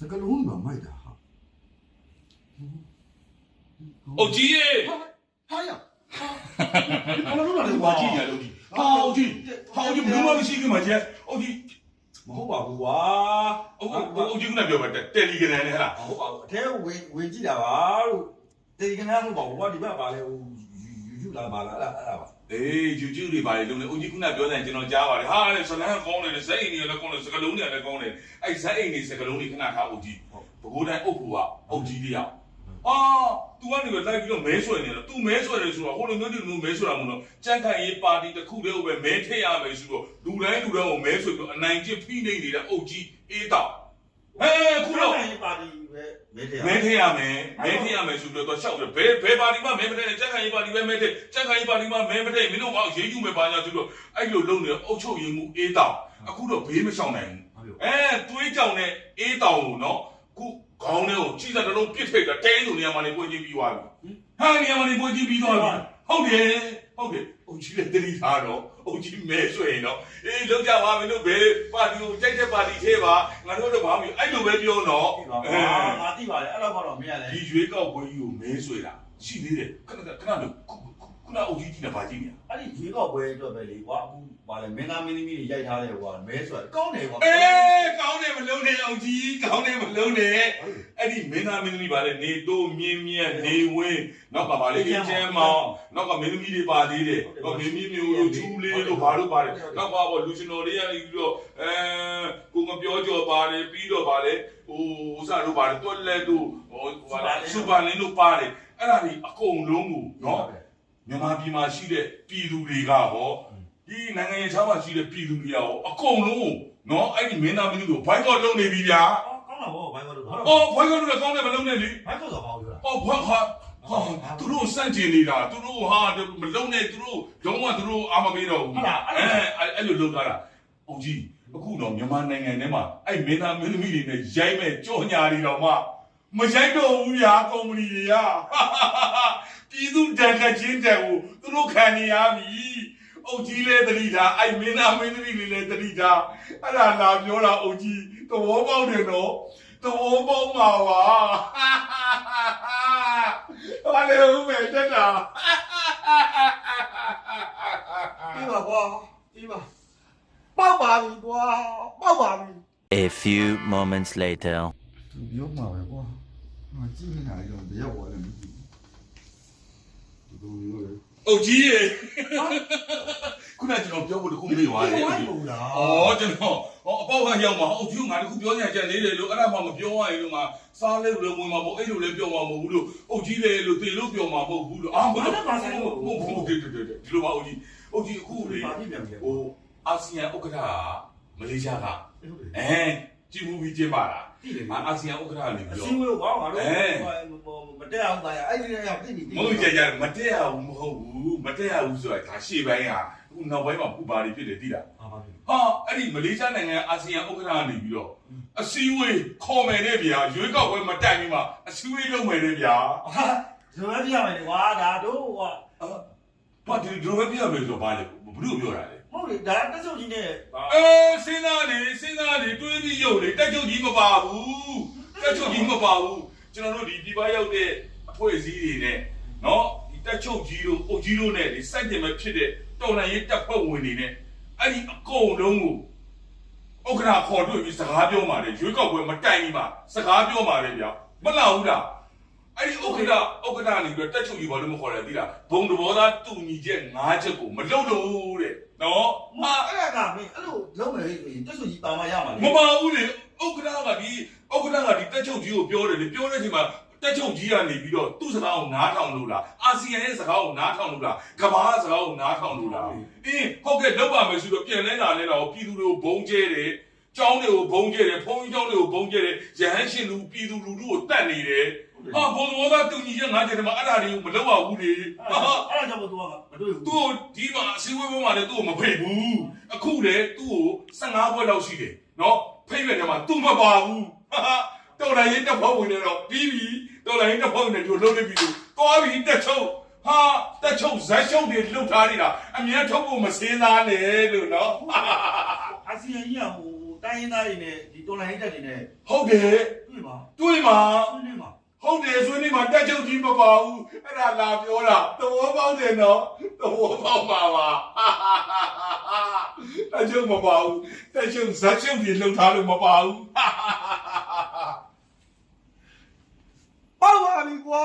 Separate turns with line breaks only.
စကလုံးကမိုက်တာဟာ
အုတ်ကြီးရေ
ဟာရ
ဘာလို့လဲဘာကြီးရလို့ဒီဟာအုတ်ကြီးဟာအုတ်ကြီးဘယ်လိုမှမရှိခင်မှာကျအုတ်ကြီး
မဟုတ်ပါဘူးကွာ
အုတ်အုတ်ကြီးကပြောပါတယ်လီဂရန်နဲ့ဟာ
ဟုတ်ပါဘူးအထဲဝင်ဝင်ကြည့်တာပါလို့တေကနာလို့ပါကွာဒီဘက်ပါလဲဟိုယူယူလာပါလားအဲ့ဒါအဲ့ဒါပါ
အေး YouTube တွေပါလေလုံးလေအုတ်ကြီးကပြောတယ်ကျွန်တော်ကြားပါတယ်ဟာလေဇလန်းကောင်းတယ်ဇက်အိမ်တွေလည်းကောင်းတယ်စကလုံးတွေလည်းကောင်းတယ်အဲ့ဇက်အိမ်တွေစကလုံးတွေခဏထားအုတ်ကြီးဘကိုးတိုင်းအုတ်ကူကအုတ်ကြီးတယောက်အာ तू ကနေပဲလိုက်ပြီးတော့မဲဆွဲနေတယ် तू မဲဆွဲတယ်ဆိုတော့ဟိုလိုမျိုးဒီလိုမဲဆွဲတာမဟုတ်တော့ကြန့်ခိုင်ရေးပါတီတစ်ခုတည်းကိုပဲမဲထည့်ရမယ်ဆိုတော့လူတိုင်းလူတိုင်းကိုမဲဆွဲပြီးအနိုင်ကျင့်ဖိနေနေတဲ့အုတ်ကြီးအေးတောက်ဟဲခု
ခု
တော့
တော့ပါတီပဲ မဲတယ်
မဲထည့်ရမယ်မဲထည့်ရမယ်ဆိုတော့ရှောက်တယ်ဘယ်ဘယ်ပါတီမှမဲမထည့်နဲ့ကြက်ခိုင်ရေးပါတီပဲမဲထည့်ကြက်ခိုင်ရေးပါတီမှမဲမထည့်မင်းတို့ကရေးယူမယ်ပါညာဆိုတော့အဲ့လိုလုပ်နေအုတ်ချုပ်ရင်မှုအေးတောက်အခုတော့ဘေးမရှောင်နိုင်ဘူးအဲတွေးကြောင်တဲ့အေးတောင်ကိုနော်ခုခေါင်းထဲကိုကြီးစားတစ်လုံးပြစ်ထိတ်တာတဲဆိုနေရာမှာနေပွင့်ချင်းပြီးသွားပြီဟာနေရာမှာနေပွင့်ချင်းပြီးသွားပြီ ဟုတ်တယ်ဟုတ်တယ်အုတ်ကြီးလည်းတတိထားတော့အုတ်ကြီးမဲဆွဲရင်တော့အေးလောက်ကြပါမင်းတို့ဘယ်ပါတီကိုကြိုက်တဲ့ပါတီထဲပါငါတို့တော့ဘာမှမအဲ့လိုပဲပြောတော့
ဒီပါကွာငါတိပါတယ်အဲ့တော့ကတော့မရလဲ
ဒီရွေးကောက်ပွဲကြီးကိုမဲဆွဲတာရှိသေးတယ်ခဏခဏခဏလို့ ခုခုနအုပ်ကြီးကြီးနဲ့ဗာကြည့်နေ
အဲ့ဒီရွေးကောက်ပွဲအတွက်ပဲလေကွာအခုပါလဲမင်းသားမင်းသမီးတွေရိုက်ထားတယ်ကွာမဲဆိုတာကောင်းတယ်ကွာ
အေးကောင်းတယ်မလုံးနဲ့အုပ်ကြီးကောင်းတယ်မလုံးနဲ့အဲ့ဒီမင်းသားမင်းသမီးဗာလဲနေတိုးမြင်းမြတ်နေဝင်းနောက်ကဗာလဲအကျမ်းမောင်နောက်ကမင်းသမီးတွေပါသေးတယ်ဟောမင်းမင်းမျိုးတို့ချူလေးတို့ဘာလို့ပါတယ်နောက်ကဗောလူရှင်တော်တွေကပြီးတော့အဲကိုမပြောကြော်ပါတယ်ပြီးတော့ဗာလဲဟိုဥစားတို့ပါတယ်တွက်လက်တို့ဟိုဗာလဲစူပါလင်းတို့ပါတယ်အဲ့ဒါဒီအကုန်လုံးကိုနော် မြန်မာပြည်မှာရှိတဲ့ပြည်သူတွေကဟောဒီနိုင်ငံရေးချားမှာရှိတဲ့ပြည်သူတွေကဟောအကုန်လုံးနော်အဲ့ဒီမင်းသားမင်းတို့ဘိုက်ကော့လုံးနေပြီဗျာ
ကောင်းတာဗောဘိုင်းကတော့
အော်ဘိုက်ကော့လုံးလည်းကောင်းတယ်မလုံးနဲ့လေ
ဘိုင်းကတော့ဘာလို့လဲ
အော်ဘွက်ဟာဟာသူတို့စန့်ကျင်နေတာသူတို့ဟာမလုံးနဲ့သူတို့လုံးဝသူတို့အာမပေးတော့ဘူးအဲအဲ့လိုလုပ်ထားတာအောင်ကြီးအခုတော့မြန်မာနိုင်ငံထဲမှာအဲ့မင်းသားမင်းသမီးတွေနဲ့ရိုက်မဲ့ကြောညာတွေတော့မှမရိုက်တော့ဘူးဗျာကုမ္ပဏီတွေက ပြည်သူတန်ခတ်ချင်းတန်ကိုသူတို့ခံနေရပြီအုတ်ကြီးလဲတတိတာအဲ့မင်းသားမင်းသမီးတွေလဲတတိတာအဲ့ဒါလာပြောတာအုတ်ကြီးသဘောပေါက်တယ်နော်သဘောပေါက်မှာပါဟာလေဦးမယ်တက်တာ
ပြီးပါကွာပြီးပါပေါက်ပါပြီကွာပေါက်ပါပြီ
A few moments later.
သူပြောမှာပဲကွာငါကြည့်နေတာရောတယောက်ပေါ်လည်းမကြည့်ဘူးသူတို့ရော
အုတ်ကြီးရေခုနကကျွန်တော်ပြောဖို့တခုမေ့သွားတယ်
ဝိုင်းပုံလား
အော်ကျွန်တော်ဟောအပေါက်ကရောက်မှာအုတ်ကြီးကငါတခုပြောနေကြလေးတယ်လို့အဲ့ဒါမှမပြောရရင်လို့ငါစားလဲလို့ဝင်မှာပေါ့အဲ့လိုလည်းပြောမှာမဟုတ်ဘူးလို့အုတ်ကြီးလေလို့တေလို့ပြောမှာမဟုတ်ဘူးလို့အာမဟုတ်ဘူးဟုတ်တယ်တယ်တယ်ဒီလိုပါအုတ်ကြီးအုတ်ကြီးအခုလေ
ပါပြီပြန်ပြန်
ဟိုအာဆီယံဥက္ကဋ္ဌမလေးရှားကအဲ ကြည်မှုပြီးကျင်းပါလား
တိတယ်
အာအာဆီယံဥက္ကဋ္ဌနေ
အ
ပြီး
စည်း
တော့
အဝေးကွာငါတို့မတက်အောင်ပါရအဲ့ဒီနေရာတိတိ
မဟုတ်ကြကြမတက်ရဘူးမဟုတ်ဘူးမတက်ရဘူးဆိုတာဒါရှေ့ပိုင်းကအခုနောက်ပိုင်းမှာပူပါတွေဖြစ်တယ်သိလား
ပါပါပြီ
ဟာအဲ့ဒီမလေးရှားနိုင်ငံအာဆီယံဥက္ကဋ္ဌနေပြီးတော့အစည်းအဝေးခေါ်မယ်တဲ့ဗျာရွေးကောက်ပွဲမတိုင်ပြီးမှအစည်းအဝေးလုပ်မယ်တဲ့ဗျာ
ဟာဒီလိုပြရမယ်ကွာဒါတို့ကွာ
ဘာဒီဒရိုပဲပြရမယ်ဆိုတော့ဘာလဲဘလို့ပြောတာလဲ
မဟုတ်လေဒါတက်စုပ်ကြီးနဲ့
အဲစဉ်းစားနေစဉ်းစားနေတွေးပြီးရုပ်လေတက်ချုပ်ကြီးမပါဘူးတက်ချုပ်ကြီးမပါဘူးကျွန်တော်တို့ဒီဒီပါရောက်တဲ့အဖွဲ့အစည်းတွေနဲ့နော်ဒီတက်ချုပ်ကြီးတို့အုပ်ကြီးတို့နဲ့ဒီစိုက်တင်မဲ့ဖြစ်တဲ့တော်လှန်ရေးတပ်ဖွဲ့ဝင်တွေနဲ့အဲ့ဒီအကုန်လုံးကိုဥက္ကဋ္ဌခေါ်တွေ့ပြီးစကားပြောမှလေရွေးကောက်ပွဲမတိုင်ဘူးပါစကားပြောမှလေဗျာမလောက်ဘူးလား အဲ့ဒီဥက္ကဋ္ဌဥက္ကဋ္ဌနေပြီးတက်ချုပ်ကြီးဘာလို့မခေါ်လဲသိလားဘုံတဘောသားတူညီချက်၅ချက်ကိုမလုပ်လို့တဲ့နော်
မအဲ့ဒါကမင်းအဲ့လိုလုံးမယ်ဆိုရင်တက်ချုပ်ကြီးပါမရမှာ
မပါဘူးလေဥက္ကဋ္ဌကဒီဥက္ကဋ္ဌကဒီတက်ချုပ်ကြီးကိုပြောတယ်လေပြောတဲ့အချိန်မှာတက်ချုပ်ကြီးကနေပြီးတော့သူ့စကားကိုနားထောင်လို့လားအာဆီယံရဲ့စကားကိုနားထောင်လို့လားကမ္ဘာစကားကိုနားထောင်လို့လားအင်းဟုတ်ကဲ့လောက်ပါမယ်ဆိုတော့ပြန်လဲလာလဲတော့ပြည်သူတွေကိုဘုံကျဲတယ် ကျောင်းတွေကိုဘုံကျဲတယ်ဖုန်းကြီးကျောင်းတွေကိုဘုံကျဲတယ်ရဟန်းရှင်လူပြည်သူလူထုကိုတတ်နေတယ်ဟာဘုံဘောသားတူညီချက်ငါးချက်တည်းမှာအဲ့ဒါတွေကိုမလုပ်ရဘူးလေဟာ
အဲ့ဒါကြောင့်သူကမတွေ့ဘူး
သူ့ကိုဒီမှာအစည်းအဝေးပွဲမှာလည်းသူ့ကိုမဖိတ်ဘူးအခုလေသူ့ကို15ပွဲလောက်ရှိတယ်နော်ဖိတ်ရတဲ့မှာသူ့မပါဘူးဟာတော်လိုင်းရင်တစ်ဖောက်ဝင်နေတော့ပြီးပြီတော်လိုင်းရင်တစ်ဖောက်ဝင်နေတို့လုံးနေပြီလို့သွားပြီတက်ချုပ်ဟာတက်ချုပ်ဇက်ချုပ်တွေလှုပ်ထားနေတာအမြဲထုတ်ဖို့မစင်းသားနဲ့လို့နော်
အအာဆီယံကြီးကဟို တိုင်းရင်းသားတွေနဲ့ဒီတော်လိုင်းဟိတက်တွေနဲ့
ဟုတ်တယ်
တွေ့ပါ
တွေ့ပါ
တွေ့နေပါ
ဟုတ်တယ်ဆွေးနွေးမှာတက်ချုပ်ကြီးမပါဘူးအဲ့ဒါလာပြောတာသဘောပေါက်တယ်နော်သဘောပေါက်ပါပါတက်ချုပ်မပါဘူးတက်ချုပ်ဇက်ချုပ်ကြီးလှုပ်ထားလို့မပါဘူး
ပေါ့ပါပြီကွာ